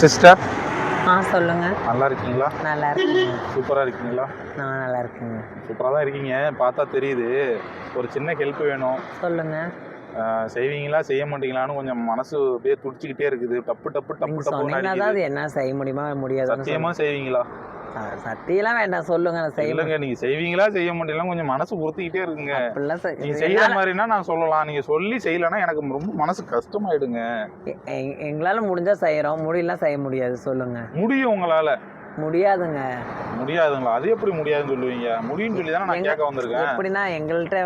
Sister? ஆ சொல்லுங்க. நல்லா இருக்கீங்களா? நல்லா இருக்குங்க. சூப்பராக இருக்கீங்களா? நான் நல்லா இருக்குங்க. சூப்பராக தான் இருக்கீங்க. பார்த்தா தெரியுது. ஒரு சின்ன ஹெல்ப் வேணும். சொல்லுங்க. செய்வீங்களா? செய்ய மாட்டீங்களான்னு கொஞ்சம் மனசு அப்படியே துடிச்சிக்கிட்டே இருக்குது. டப்பு டப்பு டப்பு நீங்க டப்புன்னு சொன்னீங்கன்னா தான் அடிக்குது. அது என்ன செய்ய முடியுமா முடியாதுன்னு சத்தியமா செய்வீங்களா. சத்தியெல்லாம் வேண்டாம். சொல்லுங்க நான் நீங்க செய்வீங்களா செய்ய மாட்டீங்களா கொஞ்சம் மனசு உறுத்திக்கிட்டே இருக்குங்க நீங்க செய்யற மாதிரினா நான் சொல்லலாம். நீங்க சொல்லி செய்யலைன்னா எனக்கு ரொம்ப மனசு கஷ்டமாயிடுங்க. எங்களால முடிஞ்சா செய்யறோம் முடியலாம் செய்ய முடியாது. சொல்லுங்க. முடியும் உங்களால. முடியாதுங்க. முடியாதுங்களா? அது எப்படி முடியாதுன்னு சொல்லுவீங்க? முடியும்னு சொல்லி தானே நான் கேட்க வந்திருக்கேன். எப்படின்னா எங்கள்கிட்ட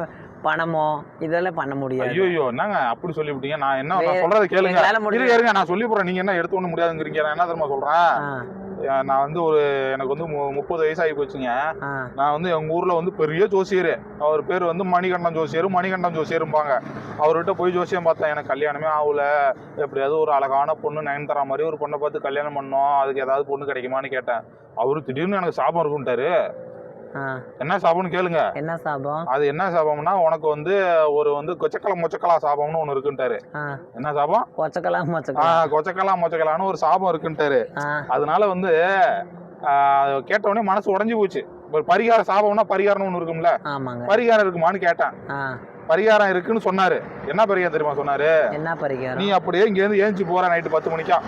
பணமோ இதெல்லாம் பண்ண முடியாது. ஐயோ என்னங்க அப்படி சொல்லிவிட்டீங்க? நான் என்ன நான் சொல்றதை கேளுங்க. இருங்க நான் சொல்லி போறேன். நீங்க என்ன எடுத்து ஒண்ணு முடியாதுங்கிறீங்க. நான் என்ன தெரியுமா சொல்றேன்? நான் வந்து ஒரு எனக்கு வந்து மு- முப்பது வயசாகி போச்சுங்க. ஆ, நான் வந்து எங்க ஊர்ல வந்து பெரிய ஜோசியர். அவர் பேர் வந்து மணிகண்டன் ஜோசியர் மணிகண்டன் ஜோசியரும்பாங்க. அவர்கிட்ட போய் ஜோசியம் பார்த்தேன். எனக்கு கல்யாணமே ஆகல. எப்படியாவது ஒரு அழகான பொண்ணு நயன்தாரா மாதிரி ஒரு பொண்ணை பார்த்து கல்யாணம் பண்ணோம். அதுக்கு ஏதாவது பொண்ணு கிடைக்குமான்னு கேட்டேன். அவரு திடீர்னு எனக்கு சாபம் இருக்குன்ட்டாரு. என்ன சாபம்னு கேளுங்க. என்ன சாபம் அது என்ன சாபம்னா உனக்கு வந்து ஒரு வந்து கொச்சக்கலா மொச்சக்கலா சாபம்னு ஒன்று இருக்குன்ட்டாரு. என்ன சாபம் கொச்சக்கலாம் ஆ, மொச்சக்கலாம் கொச்சக்கலா மொச்சக்கலான்னு ஒரு சாபம் இருக்குன்ட்டாரு. அதனால வந்து ஆஹ், கேட்ட உடனே மனசு உடைஞ்சு போச்சு. ஒரு பரிகார சாபம்னா பரிகாரம்னு ஒன்று இருக்கும்ல. பரிகாரம் இருக்குமான்னு கேட்டேன். பரிகாரம் இருக்குன்னு சொன்னாரு. என்ன பரிகாரம் தெரியுமா சொன்னாரு? என்ன நீ பரிகாரம் அப்படியே இங்கேருந்து ஏஞ்சி போற நைட்டு பத்து மணிக்கா.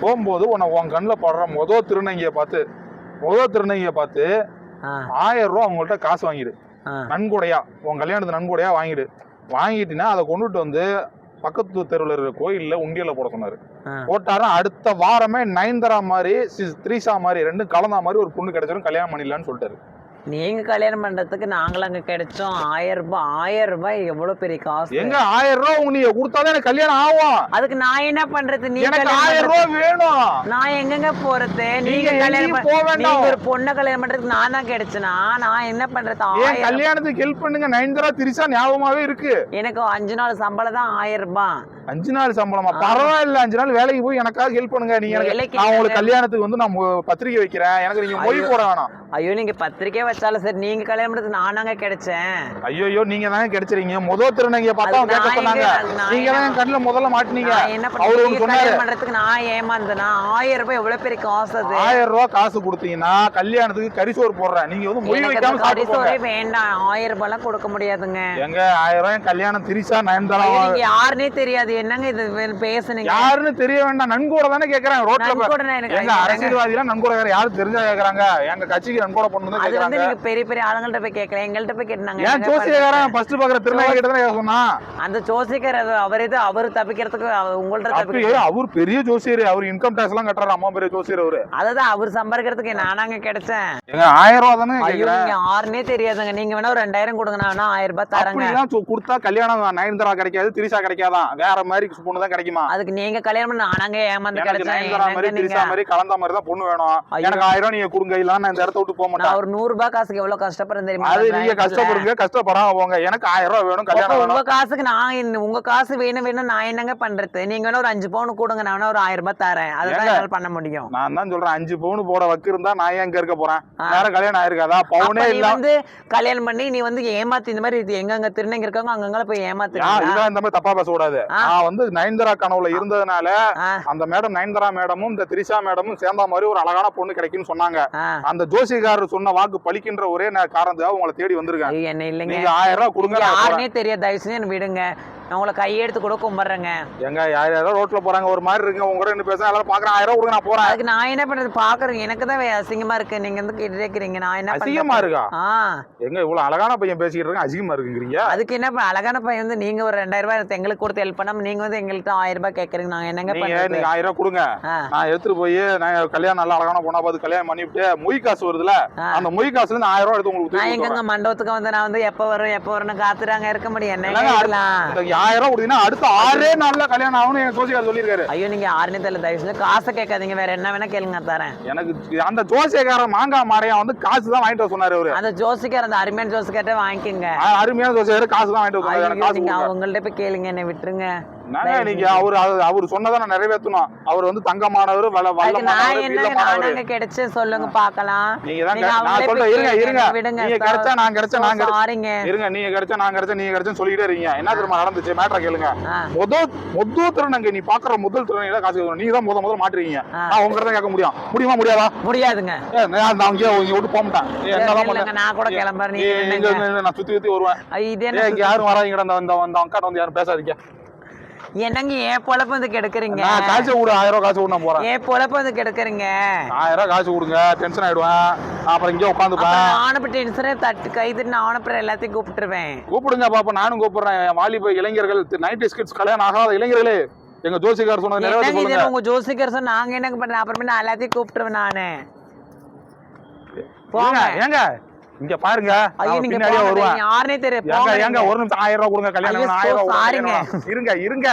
போகும்போது உன்னை உன் கண்ணில் படுற முத திருநங்கையை பார்த்து முத திருநங்கையை பார்த்து ஆயிரம் ரூபா அவங்கள்ட்ட காசு வாங்கிடு. நன்கொடையா உன் கல்யாணத்து நன்கொடையா வாங்கிடு. வாங்கிட்டீங்கன்னா அதை கொண்டுட்டு வந்து பக்கத்து தெருவில் இருக்கிற கோயிலில் உண்டியல போட சொன்னாரு. ஆ. போட்டாரும் அடுத்த வாரமே நயன்தரா மாதிரி த்ரீசா மாதிரி ரெண்டும் கலந்தா மாதிரி ஒரு பொண்ணு கிடைச்சிரும் கல்யாணம் பண்ணிடலான்னு சொல்லிட்டாரு. நீங்க கல்யாணம் பண்றதுக்கு நாங்களும் அங்க கிடைச்சோம். ஆயிரம் ரூபாய் ஆயிரம் ரூபாய் எவ்வளவு பெரிய காசு? எங்க ஆயிரம் ரூபா உங்க நீங்க கொடுத்தாதான் எனக்கு கல்யாணம் ஆகும். அதுக்கு நான் என்ன பண்றது? நீ எனக்கு ஆயிரம் பண்றது- ரூபா வேணும். நான் எங்கங்க போறது? நீங்க கல்யாணம் பண்- போக வேண்டாம். நீங்க ஒரு பொண்ணை கல்யாணம் பண்றதுக்கு நான் தான் கிடைச்சனா? நான் என்ன பண்றது? ஆயிரம் கல்யாணத்துக்கு ஹெல்ப் பண்ணுங்க நயன்தரா திரிசா ஞாபகமாவே இருக்கு. எனக்கு அஞ்சு நாள் சம்பளம் தான் ஆயிரம் ரூபாய் அஞ்சு நாள் சம்பளமா. பரவாயில்ல அஞ்சு நாள் வேலைக்கு போய் எனக்காக ஹெல்ப் பண்ணுங்க. நீங்க எனக்கு நான் உங்களுக்கு கல்யாணத்துக்கு வந்து நான் பத்திரிக்கை வைக்கிறேன். எனக்கு நீங்க ஐயோ. போட வேணாம். ஐயோ நீங்க பத்திரிக்கை வச்சாலும் சரி நீங்க கல்யாணம் பண்றதுக்கு நானாங்க கிடைச்சேன். ஐயோ நீங்க தானே கிடைச்சிருங்க முத திருநங்கைய பார்த்தா கேட்க சொன்னாங்க. நீங்க தான் கண்ணுல முதல்ல மாட்டினீங்க. என்ன அவரு சொன்னாரு. பண்றதுக்கு நான் ஏமாந்தனா? ஆயிரம் ரூபாய் எவ்வளவு பெரிய காசு அது? ஆயிரம் ரூபாய் காசு கொடுத்தீங்கன்னா கல்யாணத்துக்கு கரிசோறு போடுறேன். நீங்க வந்து எனக்கு வைக்காம கரிசோரே வேண்டாம். ஆயிரம் ரூபாய்லாம் கொடுக்க முடியாதுங்க. எங்க ஆயிரம் ரூபாய் கல்யாணம் திரிசா நயன்தாரா? ஐயோ, யாருன்னே தெரியாது. என்னங்க இது? பேசுனீங்க? யாருன்னு தெரிய வேண்டாம். நன்கூட தானே கேக்குறேன் ரோட்ல எங்க அரசியல்வாதிலாம் நன்கூட வேற யாரும் தெரிஞ்சா கேக்குறாங்க. எங்க கட்சிக்கு நன்கூட பண்ணு தான் அது வந்து கேக்குறாங்க. நீங்க பெரிய பெரிய ஆளுங்கள்ட்ட போய் கேட்கலாம் எங்கள்கிட்ட போய் கேட்டாங்க. ஏன் ஜோசியக்காரன் ஃபர்ஸ்ட் பாக்குற திருநங்கை கிட்ட தானே சொன்னா அந்த ஜோசிக்கர் அது அவர் இது அவர் தப்பிக்கிறதுக்கு உங்கள்ட்ட தப்பிக்க அவர் பெரிய ஜோசியர். அவர் இன்கம் டாக்ஸ் எல்லாம் கட்டுறாரு. அம்மா பெரிய ஜோசியர் அவரு. அதான் அவர் சம்பாதிக்கிறதுக்கு நானாங்க கிடைச்சேன். எங்க ஆயிரம் ரூபா தானே ஐயோ கேக்குறேன் நீங்க ஆறுனே தெரியாதுங்க. நீங்க வேணா ஒரு ரெண்டாயிரம் கொடுங்க. நான் வேணா ஆயிரம் ரூபாய் சொ- கொடுத்தா கல்யாணம் நயன்தாரா கிடைக்காது திரிசா கிடைக்காதான். வேற மாதிரி பொண்ணு தான் கிடைக்குமா? அதுக்கு நீங்க கல்யாணம் பண்ண நானாங்க ஏமாந்து நயன்தாரா மாதிரி திரிசா நீங்க? மாதிரி கலந்த மாதிரி தான் பொண்ணு வேணும். எனக்கு ஆயிரம் ரூபாய் நீங்க கொடுங்க இல்ல நான் இந்த இடத்த விட்டு போக மாட்டேன். ஒரு நூறு ரூபாய் காசுக்கு எவ்வளவு கஷ்டப்படுறேன் தெரியுமா? அது நீங்க. கஷ்டப்படுங்க கஷ்டப்படாம போங்க. எனக்கு ஆயிரம் ரூபாய் வேணும் கல்யாணம் உங்க காசுக்கு நான் உங்க காசு வேணும் வேணும் நான் என்னங்க பண்றது? நீங்க வேணா ஒரு அஞ்சு பவுன் கொடுங்க நான் வேணா ஒரு ஆயிரம் ரூபாய் தரேன். அதுதான் பண்ண முடியும். நான் தான் சொல்றேன் அஞ்சு பவுன் போட வக்கு இருந்தா நான் இங்க இருக்க போறேன். வேற கல்யாணம் ஆயிருக்காதா? பவுனே இல்ல. வந்து கல்யாணம் பண்ணி நீ வந்து ஏமாத்தி இந்த மாதிரி எங்கெங்க திருநங்க இருக்காங்க அங்கங்க போய் இதெல்லாம் இந்த மாதிரி தப்பா பேசக்கூடாது. ஆ. நான் வந்து நயன்தாரா கனவுல இருந்ததுனால அந்த மேடம் நயன்தாரா மேடமும் இந்த திரிஷா மேடமும் சேர்ந்த மாதிரி ஒரு அழகான பொண்ணு கிடைக்கும்னு சொன்னாங்க. அந்த ஜோசிகாரர் சொன்ன வாக்கு பலிக்கின்ற ஒரே காரணத்துக்காக உங்களை தேடி வந்திருக்கேன். ஐயோ, என்ன இல்லைங்க. ஆயிரம் ரூபாய் கொடுங்க. யாருனே தெரியாது. தயவு செஞ்சு என்ன விடுங்க. நான் உங்களை கையெடுத்து கூட கும்பிடுறேங்க. எங்க யார் யாரோ ரோட்ல போறாங்க ஒரு மாதிரி இருக்கு உங்க கூட என்ன பேச எல்லாரும் பாக்குறேன் ஆயிரம் ரூபாய் கொடுங்க நான் போறேன். அதுக்கு நான் என்ன பண்றது? பாக்குறேன் எனக்கு தான் அசிங்கமா இருக்கு. நீங்க வந்து கேட்டு கேக்குறீங்க. நான் என்ன அசிங்கமா இருக்கா? ஆ. எங்க இவ்வளவு அழகான பையன் பேசிக்கிட்டு இருக்க அசிங்கமா இருக்குங்கிறீங்க. அதுக்கு என்ன அழகான பையன் வந்து நீங்க ஒரு ரெண்டாயிரம் ரூபாய் எங்களுக்கு கொடுத்து ஹெல்ப் பண்ணாம நீங்க வந்து எங்கள்கிட்ட ஆயிரம் ரூபாய் கேக்குறீங்க. நாங்க என்னங்க பண்றது? நீங்க ஆயிரம் ரூபாய் கொடுங்க. நான் எடுத்துட்டு போய் நான் கல்யாணம் நல்லா அழகான பொண்ணா பார்த்து கல்யாணம் பண்ணிவிட்டு மொய் காசு வருதுல. அந்த மொய் காசுல இருந்து ஆயிரம் ரூபாய் எடுத்து உங்களுக்கு நான் எங்கங்க மண்டபத்துக்கு வந்து நான் வந்து எப்ப வரும் எப்ப வரும்னு காத்துறாங்க. இருக்க முடியும். என்ன ஆயிரம் ரூபாய் கொடுத்தீங்கன்னா அடுத்த ஆறே நாள்ல கல்யாணம் ஆகும்னு எங்க ஜோசிகார் சொல்லியிருக்காரு. ஐயோ நீங்க ஆறுனே தெரியல தயவு செஞ்சு காசை கேட்காதீங்க. வேற என்ன வேணா கேளுங்க தரேன். எனக்கு அந்த ஜோசியக்காரன் மாங்காய் மாடையா வந்து காசு தான் வாங்கிட்டு சொன்னாரு அவரு. அந்த ஜோசிக்கார் அந்த அருமையான ஜோசிக்கார்ட்ட வாங்கிக்கோங்க. அருமையான ஜோசியர் காசு தான் வாங்கிட்டு கொடுங்க. அவங்கள்ட்ட போய் கேளுங்க என்னை விட்டுருங்க. என்னங்க நீங்க? அவர் அவர் சொன்னதை நான் நிறைவேற்றணும். அவர் வந்து தங்கமானவர் வள நானாங்க கிடைச்சு சொல்லுங்க பாக்கலாம் நீங்க தான் நீங்க நான் சொல்றேன் இருங்க இருங்க. நீங்க கிடைச்சா நான் கிடைச்சா நான் சாரிங்க இருங்க நீங்க கிடைச்சா நான் கிடைச்சா நீங்க கிடைச்சா சொல்லிக்கிட்டே இருக்கீங்க என்ன தெரியுமா நடந்துச்சு? மேட்டரை கேளுங்க. முதல் முதல் திருநங்க நீ பாக்குற முதல் திருநங்க காசு கேட்கணும். நீங்க தான் முத முதல்ல மாட்டுறீங்க. நான் உங்ககிட்ட கேட்க முடியும். முடியுமா முடியாதா? முடியாதுங்க. நான் இங்கே இங்க விட்டு போக மாட்டேன். என்னதான் நான் கூட கிளம்புறேன். நீங்க நான் சுத்தி சுத்தி வருவேன். இது என்ன யாரும் அந்த அந்த வந்து யாரும் பேசாதீங்க. என்னங்க ஏன் பொழப்பு வந்து கெடுக்குறீங்க? நான் காசு விடு ஆயிரம் ரூபாய் காசு நான் போறேன். ஏன் பொழப்பு வந்து கெடுக்குறீங்க? ஆயிரம் ரூபாய் காசு கொடுங்க டென்ஷன் ஆயிடுவேன். நான் அப்புறம் இங்கே உட்காந்துப்பேன். இப்போ டென்ஷனே தட்டு கைது நானும் அப்புறம் எல்லாத்தையும் கூப்பிட்டுருவேன். கூப்பிடுங்க பாப்பா நானும் கூப்பிடுறேன். வாலிப இளைஞர்கள் நைன்டி ஸ்கிட்ஸ் கல்யாணம் ஆகாத இளைஞர்களே. எங்க ஜோசிகார் சொன்னது நிறைவேற்ற உங்க ஜோசிகர் சொன்னா நாங்க என்னங்க பண்றேன் அப்புறமே நான் எல்லாத்தையும் கூப்பிட்டுருவேன் நானு. போங்க. ஏங்க இங்க பாருங்க ஐயோ நீங்க பின்னாடியே வருவேன் யாருனே தெரியும் ஏங்க. ஒரு நிமிஷம் ஆயிரம் ரூபாய் கொடுங்க கல்யாணம் ஆயிரம் ரூபாய். இருங்க இருங்க